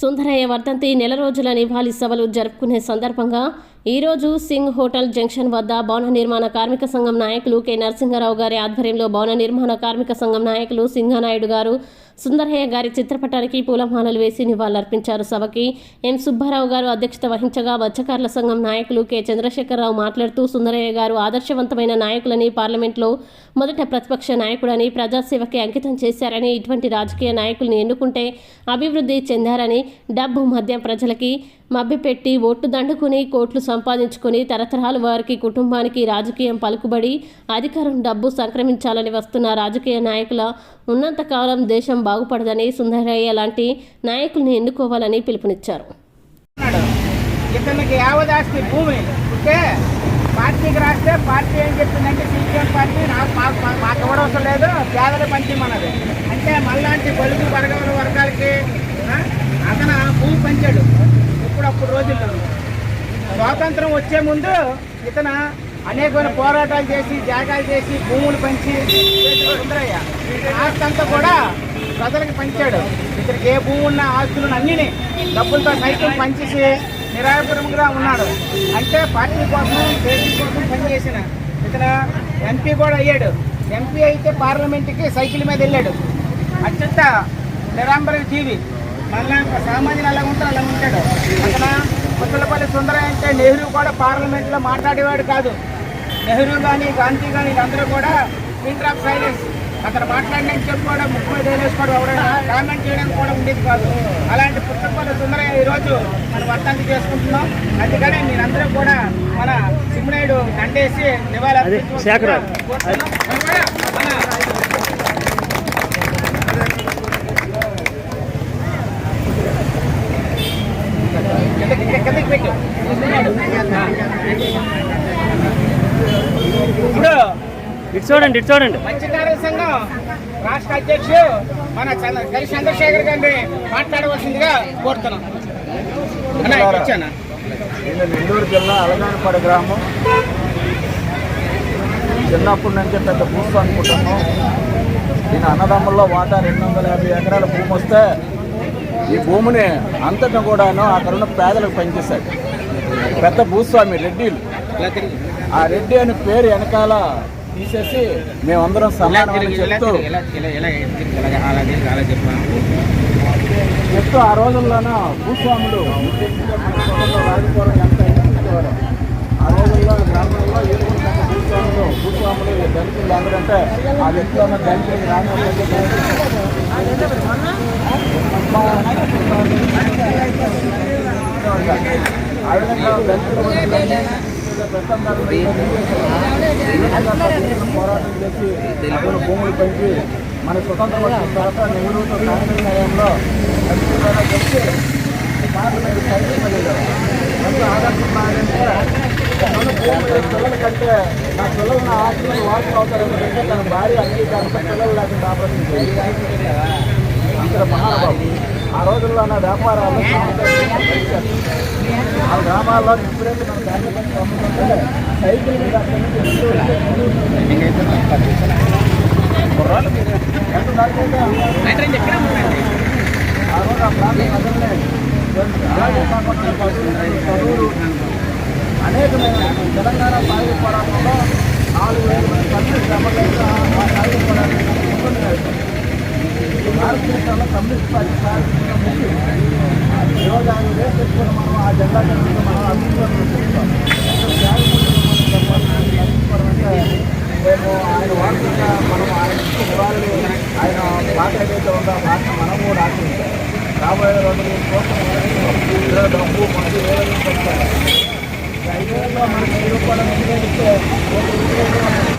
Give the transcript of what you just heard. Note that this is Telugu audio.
సుందరయ్య వర్ధంతి నెల రోజుల నివాళి సభలు జరుపుకునే సందర్భంగా ఈరోజు సింగ్ హోటల్ జంక్షన్ వద్ద భవన నిర్మాణ కార్మిక సంఘం నాయకులు కె నరసింహారావు గారి ఆధ్వర్యంలో భవన నిర్మాణ కార్మిక సంఘం నాయకులు సింగనాయుడు గారు సుందరయ్య గారి చిత్రపటానికి పూలమాలలు వేసి నివాళులర్పించారు సభకి. ఎం సుబ్బారావు గారు అధ్యక్షత వహించగా మత్స్యకారుల సంఘం నాయకులు కె. చంద్రశేఖరరావు మాట్లాడుతూ సుందరయ్య గారు ఆదర్శవంతమైన నాయకులని పార్లమెంట్లో మొదట ప్రతిపక్ష నాయకుడని ప్రజాసేవకి అంకితం చేశారని ఇటువంటి రాజకీయ నాయకుల్ని ఎన్నుకుంటే అభివృద్ధి చెందారని డబ్బు మద్యం ప్రజలకి మభ్యపెట్టి ఓట్లు దండుకుని కోట్లు సంపాదించుకుని తరతరాలు వారికి కుటుంబానికి రాజకీయం పలుకుబడి అధికారం డబ్బు సంక్రమించాలని వస్తున్న రాజకీయ నాయకుల ఉన్నంతకాలం దేశం బాగుపడదని సుందరయ్య లాంటి నాయకుల్ని ఎన్నుకోవాలని పిలుపునిచ్చారు. ఇతనికి యావదాస్తి భూమి. ఉంటే పార్టీకి రాస్తే పార్టీ ఏం చెప్పిందంటే సీపీఎం పార్టీ నాకు మాకు మా- మాకు ఇవ్వడం అవసరం లేదు పేదల పంచి మనది. అంటే మళ్ళాంటి బలుగు వర్గాల వర్గాలకి అతను భూమి పంచాడు. అప్పుడప్పుడు అప్పుడు రోజుల్లో స్వాతంత్రం వచ్చే ముందు ఇతను అనేకమైన పోరాటాలు చేసి జాగాలు చేసి భూములు పంచి చేసిన సుందరయ్య కూడా ప్రజలకు పంచాడు. ఇతనికి ఏ భూమి ఉన్న ఆస్తులను అన్నిని డబ్బులతో సైతం పంచేసి నిరాయపురంగా ఉన్నాడు. అంటే పార్టీ కోసం దేశం కోసం పనిచేసిన ఇతను ఎంపీ కూడా అయ్యాడు. ఎంపీ అయితే పార్లమెంట్కి సైకిల్ మీద వెళ్ళాడు. అత్యంత నిరాంబర జీవి. మళ్ళా సామాన్యులు అలా ఉంటారు అలా ఉంటాడు. అతను ముసలపల్లి సుందరయ్య అంటే నెహ్రూ కూడా పార్లమెంట్లో మాట్లాడేవాడు కాదు. నెహ్రూ కానీ గాంధీ కానీ వీళ్ళందరూ కూడా స్పీకర్ ఆఫ్ సైలెన్స్ అతను మాట్లాడడానికి చెప్పుకోవడం ముఖ్య వేసుకోవడం ఎవరైనా కామెంట్ చేయడానికి కూడా ఉండేది కాదు. అలాంటి పుస్తకాలు సుందరయ్య ఈరోజు మనం వర్తంతి చేసుకుంటున్నాం. అందుకని మీరందరూ కూడా మన సింహనాయుడు దండేసి నివాళి ఇటు చూడండి ఇటు చూడండి. సంఘం రాష్ట్ర అధ్యక్షుడు మన గరి చంద్రశేఖర్ గారిని మాట్లాడవలసిందిగా కోరుతున్నాం. నెల్లూరు జిల్లా అలగానపడ గ్రామం. చిన్నప్పటి నుంచే పెద్ద భూస్వామి కుటుంబం నేను అన్నదమ్ముల్లో వాటా రెండు వందల యాభై ఎకరాల భూమి వస్తే ఈ భూమిని అంతటా కూడాను అక్కడ ఉన్న పేదలకు పనిచేశాడు పెద్ద భూస్వామి రెడ్డిలు. ఆ రెడ్డి అనే పేరు వెనకాల తీసేసి మేమందరం సమానమని ఇలా చెప్తూ చెప్తూ ఆ రోజుల్లోన భూస్వాములు ఎంత ఆ రోజుల్లో గ్రామంలో భూస్వాములు భూస్వాములు దళితులు అందరంటే ఆ వ్యక్తిలో ఉన్న దళితులు ఆ విధంగా దళితులు పోరాటం చేసి అక్కడ భూములు పెంచి మన స్వతంత్రం వచ్చిన తర్వాత నెహ్రూతో కాంగ్రెస్ హయాంలో గెలిచి పార్లమెంట్ సైకిల్ వెళ్ళారు ఎంత ఆదర్శంటే మన భూములు పిల్లల కంటే నా పిల్లలు నా ఆశలను వాడుతూ అవుతారు తన భార్య అంగీకారంతో పిల్లలు లేకుండా ఆపరేషన్ అంత ఆ రోజుల్లో నా వ్యాపారాలు పెంచారు. ఎప్పుడైతే మన కార్యక్రమం అమ్ముతుంటే సైకిల్ మీద ఎంత దాటితే ఆ రోజు ఆ ప్రాంతం ప్రజల్ని చదువులు అనేకమైన తెలంగాణ సాయుధ పోరాటంలో నాలుగు వేల మంది కమ్యూనిస్ట్ ఆ సాయుధ భారతదేశంలో కమ్యూనిస్ట్ పార్టీ స్థాపించిన ముందు ఈరోజు ఆయన వేసేసుకుని మనం ఆ జెండా కనుక మనం అభివృద్ధి చేస్తాం మేము ఆయన వార్తగా మనం ఆయన ఇచ్చిన నివాళులు ఆయన పాట ఏదైతే ఉందో ఆ పాట మనం కూడా రాబోయే రోజులు కోసం డబ్బు మందు ఏ విధంగా ఐదేళ్ళలో మనకి రూపాయలు ఇస్తే